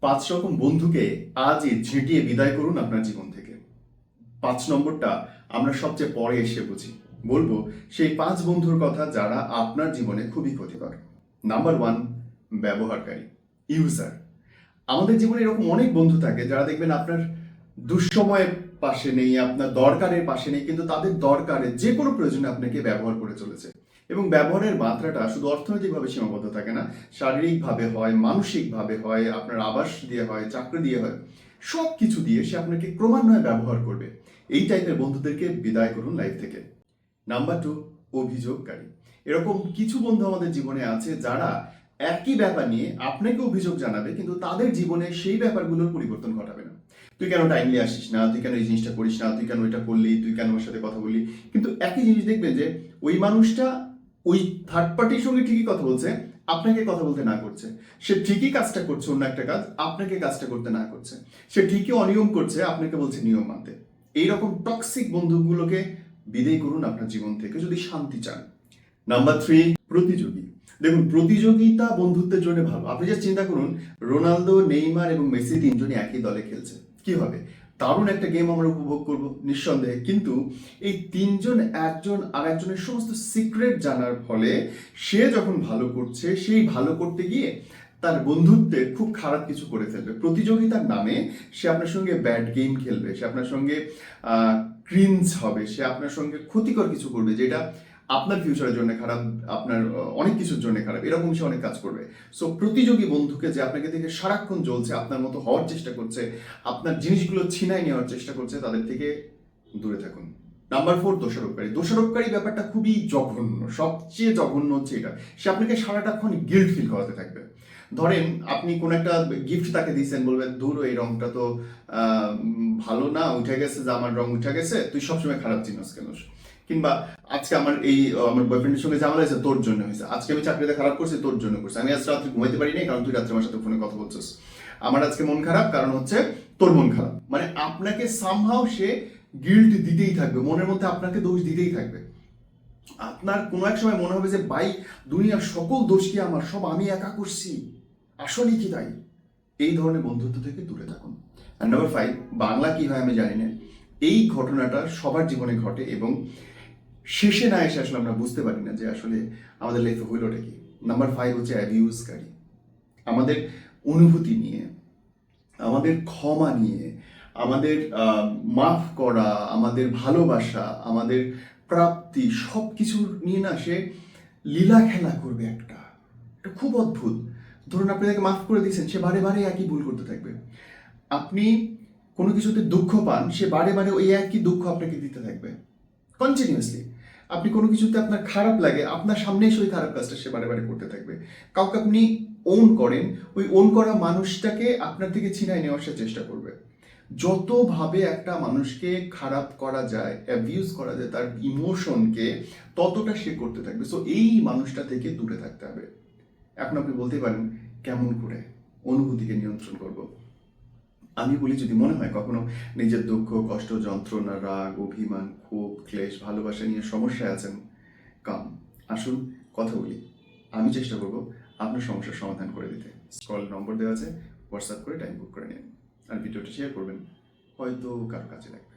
পাঁচ রকম বন্ধুকে আজই ঝেঁটিয়ে বিদায় করুন আপনার জীবন থেকে। পাঁচ নম্বরটা আমরা সবচেয়ে পরে এসে বুঝি। বলব, সেই পাঁচ বন্ধুর কথা যারা আপনার জীবনে খুবই ক্ষতিকর। নাম্বার ওয়ান, ব্যবহারকারী, ইউজার। আমাদের জীবনে এরকম অনেক বন্ধু থাকে যারা দেখবেন আপনার দুঃসময়ের পাশে নেই, আপনার দরকারের পাশে নেই, কিন্তু তাদের দরকারে যে কোনো প্রয়োজনে আপনাকে ব্যবহার করে চলেছে। এবং ব্যবহারের মাত্রাটা শুধু অর্থনৈতিকভাবে সীমাবদ্ধ থাকে না, শারীরিকভাবে হয়, মানসিকভাবে হয়, আপনার আবাস দিয়ে হয়, চাকরি দিয়ে হয় সব কিছু দিয়ে সে আপনাকে ক্রমান্বয়ে ব্যবহার করবে। এই টাইপের বন্ধুদেরকে বিদায় করুন লাইফ থেকে। নাম্বার টু, অভিযোগকারী। এরকম কিছু বন্ধু আমাদের জীবনে আছে যারা একই ব্যাপার নিয়ে আপনাকে অভিযোগ জানাবে, কিন্তু তাদের জীবনে সেই ব্যাপারগুলোর পরিবর্তন ঘটাবে না। তুই কেন টাইমলি আসিস না? তুই কেন এই জিনিসটা করিস না? তুই কেন এটা করলি? তুই কেন ওর সাথে কথা বললি? কিন্তু একই জিনিস দেখবেন যে ওই মানুষটা ওই থার্ড পার্টির সঙ্গে ঠিকই কথা বলছে, আপনাকে কথা বলতে না করছে। সে ঠিকই কাজটা করছে, অন্য একটা কাজ, আপনাকে কাজটা করতে না করছে। সে ঠিকই অনিয়ম করছে, আপনাকে বলছে নিয়ম মানতে। এইরকম টক্সিক বন্ধুগুলোকে বিদেয় করুন আপনার জীবন থেকে, যদি শান্তি চান। নাম্বার থ্রি প্রতিযোগী। দেখুন, প্রতিযোগিতা বন্ধুত্বের জন্য ভালো। আপনি যে চিন্তা করুন, রোনালদো, নেইমার এবং মেসি তিনজনই একই দলে খেলছে। কি হবে? দারুণ একটা গেম আমরা উপভোগ করব, নিঃসন্দেহে। কিন্তু এই তিনজন, একজন আর একজনের সমস্ত সিক্রেট জানার ফলে সে যখন ভালো করছে, সেই ভালো করতে গিয়ে তার বন্ধুত্বের খুব খারাপ কিছু করে ফেলবে। প্রতিযোগিতার নামে সে আপনার সঙ্গে ব্যাড গেম খেলবে, সে আপনার সঙ্গে ক্রিঞ্জ হবে, সে আপনার সঙ্গে ক্ষতিকর কিছু করবে, যেটা আপনার ফিউচারের জন্য খারাপ, আপনার অনেক কিছুর জন্য খারাপ, এরকম সে অনেক কাজ করবে। সো প্রতিযোগী বন্ধুকে যে আপনাকে দেখে সারাক্ষণ জ্বলছে, আপনার মতো হওয়ার চেষ্টা করছে, আপনার জিনিসগুলো ছিনাই নেওয়ার চেষ্টা করছে, তাদের থেকে দূরে থাকুন। Number four দোষারোপকারী। দোষারোপকারী ব্যাপারটা খুবই জঘন্য, সবচেয়ে জঘন্য হচ্ছে এটা। সে আপনাকে সারাটাক্ষণ গিল্ট ফিল করাতে থাকবে। ধরেন, আপনি কোন একটা গিফট তাকে দিয়েছেন, বলবেন দূর এই রংটা তো ভালো না, উঠে গেছে যে আমার রং উঠে গেছে, তুই সবসময় খারাপ চিনস কেন? কিংবা আজকে আমার এই আমার বয়ফ্রেন্ডের সঙ্গে ঝামেলা হয়েছে, তোর জন্য হয়েছে। আজকে আমি চাকরিতে খারাপ করছি, তোর জন্য করছি। আমি আজ রাত্রে ঘুমাইতে পারি নাই, কারণ তুই রাত্রে আমার সাথে ফোনে কথা বলছিস। আমার আজকে মন খারাপ, কারণ হচ্ছে তোর মন খারাপ। মানে আপনাকে সামহাও সে গিল্ট দিতেই থাকবে, মনের মধ্যে আপনাকে দোষ দিতেই থাকবে। আপনার কোনো এক সময় মনে হবে যে, ভাই, দুনিয়ার সকল দোষ কি আমার? সব আমি একা করছি। আসলে কি তাই? এই ধরনের বন্ধুত্ব থেকে দূরে থাকুন। নাম্বার ফাইভ বাংলা কি হয় আমি জানি না। এই ঘটনাটা সবার জীবনে ঘটে এবং শেষে না এসে আসলে আমরা বুঝতে পারি না যে আসলে আমাদের লাইফে হইলটা কি। নাম্বার ফাইভ হচ্ছে অ্যাবিউজকারী আমাদের অনুভূতি নিয়ে, আমাদের ক্ষমা নিয়ে, আমাদের মাফ করা, আমাদের ভালোবাসা, আমাদের প্রাপ্তি সব কিছু নিয়ে না সে লীলা খেলা করবে একটা। এটা খুব অদ্ভুত। ধরুন আপনি তাকে মাফ করে দিয়েছেন, সে বারে বারে একই ভুল করতে থাকবে। আপনি কোনো কিছুতে দুঃখ পান, সে বারে বারে ওই একই দুঃখ আপনাকে দিতে থাকবে। কন্টিনিউয়াসলি আপনি কোনো কিছুতে আপনার খারাপ লাগে, আপনার সামনে এসে ওই খারাপ কাজটা সে বারে বারে করতে থাকবে। কাউকে আপনি ওন করেন, ওই ওন করা মানুষটাকে আপনার থেকে ছিনাই নেওয়ার সে চেষ্টা করবে। যতভাবে একটা মানুষকে খারাপ করা যায় অ্যাবিউজ করা যায়, তার ইমোশনকে ততটা সে করতে থাকবে। সো এই মানুষটা থেকে দূরে থাকতে হবে। এখন আপনি বলতে পারেন, কেমন করে অনুভূতিকে নিয়ন্ত্রণ করব? আমি বলি যদি মনে হয় কখনো নিজের দুঃখ, কষ্ট, যন্ত্রণা, রাগ, অভিমান, ক্ষোভ, ক্লেশ, ভালোবাসা নিয়ে সমস্যায় আছেন, কাম, আসুন কথা বলি। আমি চেষ্টা করব আপনার সমস্যার সমাধান করে দিতে। কল নম্বর দেওয়া আছে, হোয়াটসঅ্যাপ করে টাইম বুক করে নিন। আর ভিডিওটা শেয়ার করবেন। হয়তো কারও কাছে লাগবে।